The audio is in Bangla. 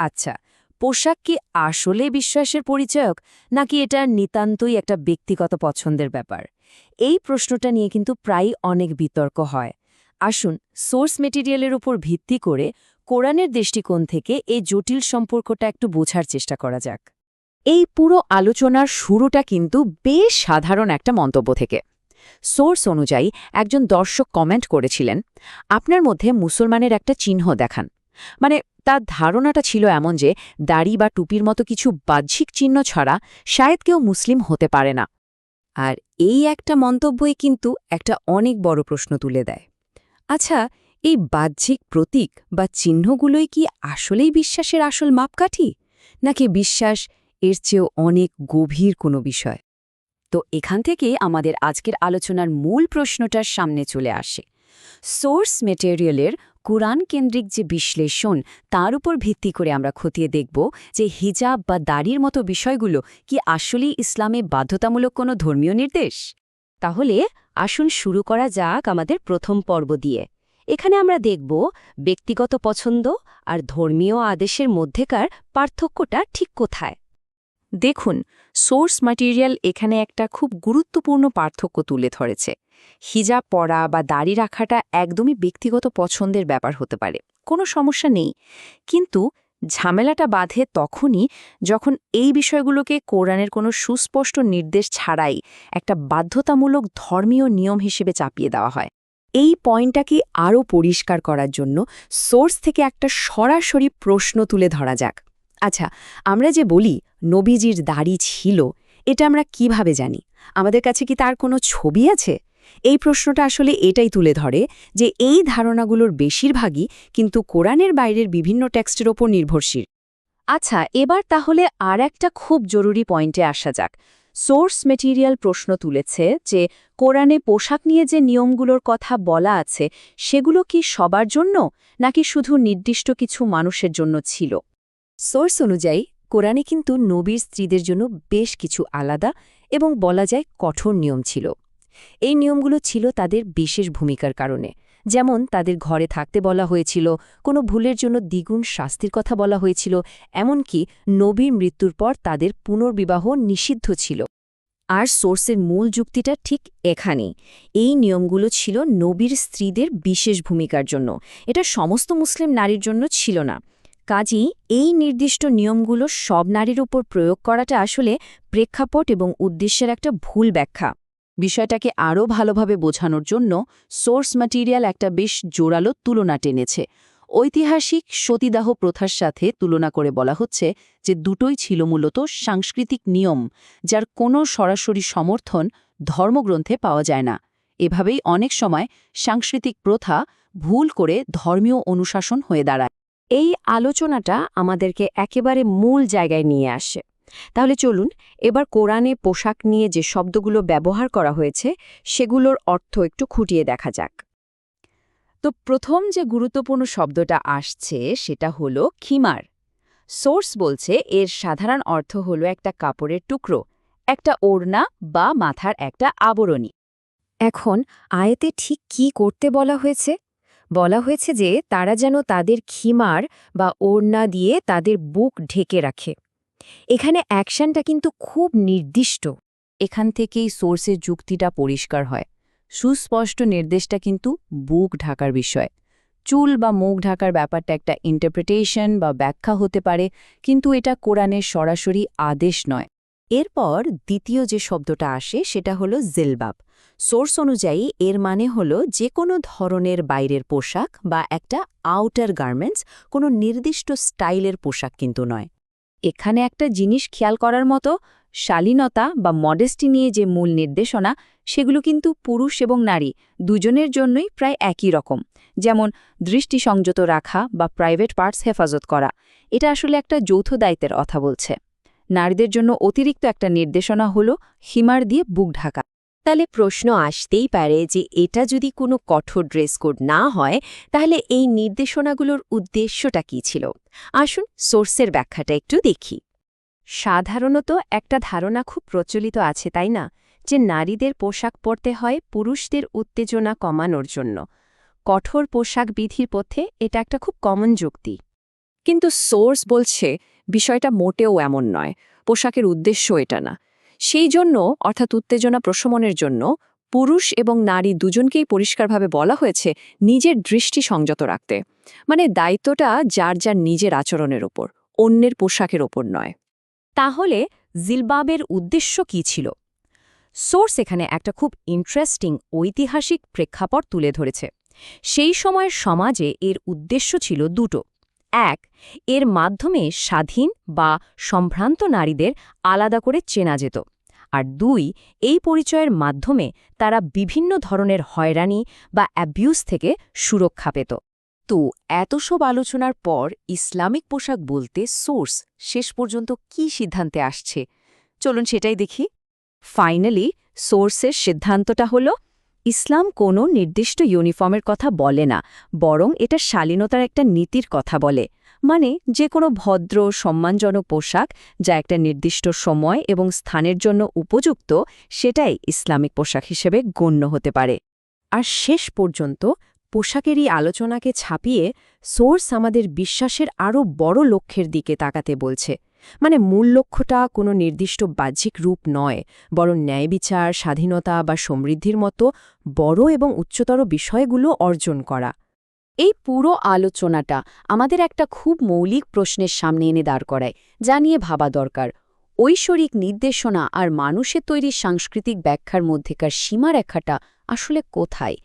আচ্ছা পোশাক কি আসলে বিশ্বাসের পরিচয়ক, নাকি এটা নিতান্তই একটা ব্যক্তিগত পছন্দের ব্যাপার? এই প্রশ্নটা নিয়ে কিন্তু প্রায়ই অনেক বিতর্ক হয়। আসুন, সোর্স মেটেরিয়ালের উপর ভিত্তি করে কোরআনের দৃষ্টিকোণ থেকে এই জটিল সম্পর্কটা একটু বোঝার চেষ্টা করা যাক। এই পুরো আলোচনার শুরুটা কিন্তু বেশ সাধারণ একটা মন্তব্য থেকে। সোর্স অনুযায়ী একজন দর্শক কমেন্ট করেছিলেন, আপনার মধ্যে মুসলমানের একটা চিহ্ন দেখান। মানে তার ধারণাটা ছিল এমন যে দাড়ি বা টুপির মতো কিছু বাহ্যিক চিহ্ন ছাড়া শায়দ কেউ মুসলিম হতে পারে না। আর এই একটা মন্তব্যই কিন্তু একটা অনেক বড় প্রশ্ন তুলে দেয়। আচ্ছা এই বাহ্যিক প্রতীক বা চিহ্নগুলোই কি আসলেই বিশ্বাসের আসল মাপকাঠি? নাকি বিশ্বাস এর চেয়েও অনেক গভীর কোনো বিষয়? তো এখান থেকে আমাদের আজকের আলোচনার মূল প্রশ্নটার সামনে চলে আসে। সোর্স মেটেরিয়ালের কোরআন কেন্দ্রিক যে বিশ্লেষণ, তার উপর ভিত্তি করে আমরা খতিয়ে দেখব যে হিজাব বা দাড়ির মতো বিষয়গুলো কি আসলেই ইসলামে বাধ্যতামূলক কোনো ধর্মীয় নির্দেশ? তাহলে আসুন শুরু করা যাক আমাদের প্রথম পর্ব দিয়ে। এখানে আমরা দেখব ব্যক্তিগত পছন্দ আর ধর্মীয় আদেশের মধ্যেকার পার্থক্যটা ঠিক কোথায়? দেখুন, সোর্স ম্যাটেরিয়াল এখানে একটা খুব গুরুত্বপূর্ণ পার্থক্য তুলে ধরেছে। হিজাব পরা বা দাড়ি রাখাটা একদমই ব্যক্তিগত পছন্দের ব্যাপার হতে পারে, কোনো সমস্যা নেই। কিন্তু ঝামেলাটা বাঁধে তখনই যখন এই বিষয়গুলোকে কোরআনের কোনো সুস্পষ্ট নির্দেশ ছাড়াই একটা বাধ্যতামূলক ধর্মীয় নিয়ম হিসেবে চাপিয়ে দেওয়া হয়। এই পয়েন্টটাকে আরও পরিষ্কার করার জন্য সোর্স থেকে একটা সরাসরি প্রশ্ন তুলে ধরা যাক। আচ্ছা আমরা যে বলি নবীজির দাড়ি ছিল, এটা আমরা কীভাবে জানি? আমাদের কাছে কি তার কোনো ছবি আছে? এই প্রশ্নটা আসলে এটাই তুলে ধরে যে এই ধারণাগুলোর বেশিরভাগই কিন্তু কোরআনের বাইরের বিভিন্ন টেক্সটের ওপর নির্ভরশীল। আচ্ছা এবার তাহলে আর একটা খুব জরুরি পয়েন্টে আসা যাক। সোর্স মেটেরিয়াল প্রশ্ন তুলেছে যে, কোরআনে পোশাক নিয়ে যে নিয়মগুলোর কথা বলা আছে, সেগুলো কি সবার জন্য, নাকি শুধু নির্দিষ্ট কিছু মানুষের জন্য ছিল? সোর্স অনুযায়ী, কোরআনে কিন্তু নবীর স্ত্রীদের জন্য বেশ কিছু আলাদা এবং বলা যায় কঠোর নিয়ম ছিল। এই নিয়মগুলো ছিল তাদের বিশেষ ভূমিকার কারণে। যেমন, তাদের ঘরে থাকতে বলা হয়েছিল, কোনো ভুলের জন্য দ্বিগুণ শাস্তির কথা বলা হয়েছিল, এমনকি নবীর মৃত্যুর পর তাদের পুনর্বিবাহ নিষিদ্ধ ছিল। আর সোর্সের মূল যুক্তিটা ঠিক এখানেই। এই নিয়মগুলো ছিল নবীর স্ত্রীদের বিশেষ ভূমিকার জন্য। এটা সমস্ত মুসলিম নারীর জন্য ছিল না। কাজেই এই নির্দিষ্ট নিয়মগুলো সব নারীর উপর প্রয়োগ করাটা আসলে প্রেক্ষাপট এবং উদ্দেশ্যের একটা ভুল ব্যাখ্যা। বিষয়টাকে আরও ভালোভাবে বোঝানোর জন্য সোর্স ম্যাটেরিয়াল একটা বেশ জোরালো তুলনা টেনেছে। ঐতিহাসিক সতীদাহ প্রথার সাথে তুলনা করে বলা হচ্ছে যে দুটোই ছিল মূলত সাংস্কৃতিক নিয়ম, যার কোনো সরাসরি সমর্থন ধর্মগ্রন্থে পাওয়া যায় না। এভাবেই অনেক সময় সাংস্কৃতিক প্রথা ভুল করে ধর্মীয় অনুশাসন হয়ে দাঁড়ায়। এই আলোচনাটা আমাদেরকে একেবারে মূল জায়গায় নিয়ে আসে। তাহলে চলুন এবার কোরআনে পোশাক নিয়ে যে শব্দগুলো ব্যবহার করা হয়েছে, সেগুলোর অর্থ একটু খুঁটিয়ে দেখা যাক। তো প্রথম যে গুরুত্বপূর্ণ শব্দটা আসছে, সেটা হলো খিমার। সোর্স বলছে এর সাধারণ অর্থ হলো একটা কাপড়ের টুকরো, একটা ওড়না বা মাথার একটা আবরণী। এখন আয়েতে ঠিক কি করতে বলা হয়েছে? বলা হয়েছে যে তারা যেন তাদের খিমার বা ওড়না দিয়ে তাদের বুক ঢেকে রাখে। এখানে অ্যাকশনটা কিন্তু খুব নির্দিষ্ট। এখান থেকেই সোর্সের যুক্তিটা পরিষ্কার হয়। সুস্পষ্ট নির্দেশটা কিন্তু বুক ঢাকার বিষয়। চুল বা মুখ ঢাকার ব্যাপারটা একটা ইন্টারপ্রিটেশন বা ব্যাখ্যা হতে পারে, কিন্তু এটা কোরআনের সরাসরি আদেশ নয়। এরপর দ্বিতীয় যে শব্দটা আসে, সেটা হলো জেলবাব। সোর্স অনুযায়ী এর মানে হল যে কোনো ধরনের বাইরের পোশাক বা একটা আউটার গার্মেন্টস কোনো নির্দিষ্ট স্টাইলের পোশাক কিন্তু নয়। এখানে একটা জিনিস খেয়াল করার মতো, শালীনতা বা মডেস্টি নিয়ে যে মূল নির্দেশনা, সেগুলো কিন্তু পুরুষ এবং নারী দুজনের জন্যই প্রায় একই রকম। যেমন, দৃষ্টি সংযত রাখা বা প্রাইভেট পার্টস হেফাজত করা। এটা আসলে একটা যৌথ দায়িত্বের কথা বলছে। নারীদের জন্য অতিরিক্ত একটা নির্দেশনা হল, হিমার দিয়ে বুক ঢাকা। তাহলে প্রশ্ন আসতেই পারে যে এটা যদি কোনো কঠোর ড্রেস কোড না হয়, তাহলে এই নির্দেশনাগুলোর উদ্দেশ্যটা কী ছিল? আসুন সোর্সের ব্যাখ্যাটা একটু দেখি। সাধারণত একটা ধারণা খুব প্রচলিত আছে, তাই না? যে নারীদের পোশাক পরতে হয় পুরুষদের উত্তেজনা কমানোর জন্য। কঠোর পোশাক বিধির পথে এটা একটা খুব কমন যুক্তি। কিন্তু সোর্স বলছে বিষয়টা মোটেও এমন নয়। পোশাকের উদ্দেশ্য এটা না। সেই জন্য, অর্থাৎ উত্তেজনা প্রশমনের জন্য, পুরুষ এবং নারী দুজনকেই পরিষ্কারভাবে বলা হয়েছে নিজের দৃষ্টি সংযত রাখতে। মানে দায়িত্বটা যার যার নিজের আচরণের ওপর, অন্যের পোশাকের ওপর নয়। তাহলে জিলবাবের উদ্দেশ্য কি ছিল? সোর্স এখানে একটা খুব ইন্টারেস্টিং ঐতিহাসিক প্রেক্ষাপট তুলে ধরেছে। সেই সময়ের সমাজে এর উদ্দেশ্য ছিল দুটো। এক, এর মাধ্যমে স্বাধীন বা সম্ভ্রান্ত নারীদের আলাদা করে চেনা যেত। আর দুই, এই পরিচয়ের মাধ্যমে তারা বিভিন্ন ধরনের হয়রানি বা অ্যাবিউজ থেকে সুরক্ষা পেত। তো এত সব আলোচনার পর ইসলামিক পোশাক বলতে সোর্স শেষ পর্যন্ত কি সিদ্ধান্তে আসছে? চলুন সেটাই দেখি। ফাইনালি সোর্সের সিদ্ধান্তটা হল, ইসলাম কোনো নির্দিষ্ট ইউনিফর্মের কথা বলে না, বরং এটা শালীনতার একটা নীতির কথা বলে। মানে যে কোনো ভদ্র, সম্মানজনক পোশাক যা একটা নির্দিষ্ট সময় এবং স্থানের জন্য উপযুক্ত, সেটাই ইসলামিক পোশাক হিসেবে গণ্য হতে পারে। আর শেষ পর্যন্ত পোশাকেরই আলোচনাকে ছাপিয়ে সোর্স আমাদের বিশ্বাসের আরও বড় লক্ষ্যের দিকে তাকাতে বলছে। মানে মূল লক্ষ্যটা কোনো নির্দিষ্ট বাহ্যিক রূপ নয়, বরং ন্যায় বিচার, স্বাধীনতা বা সমৃদ্ধির মতো বড় এবং উচ্চতর বিষয়গুলো অর্জন করা। এই পুরো আলোচনাটা আমাদের একটা খুব মৌলিক প্রশ্নের সামনে এনে দাঁড় করায়, যা নিয়ে ভাবা দরকার। ঐশ্বরিক নির্দেশনা আর মানুষের তৈরি সাংস্কৃতিক ব্যাখ্যার মধ্যেকার সীমারেখাটা আসলে কোথায়?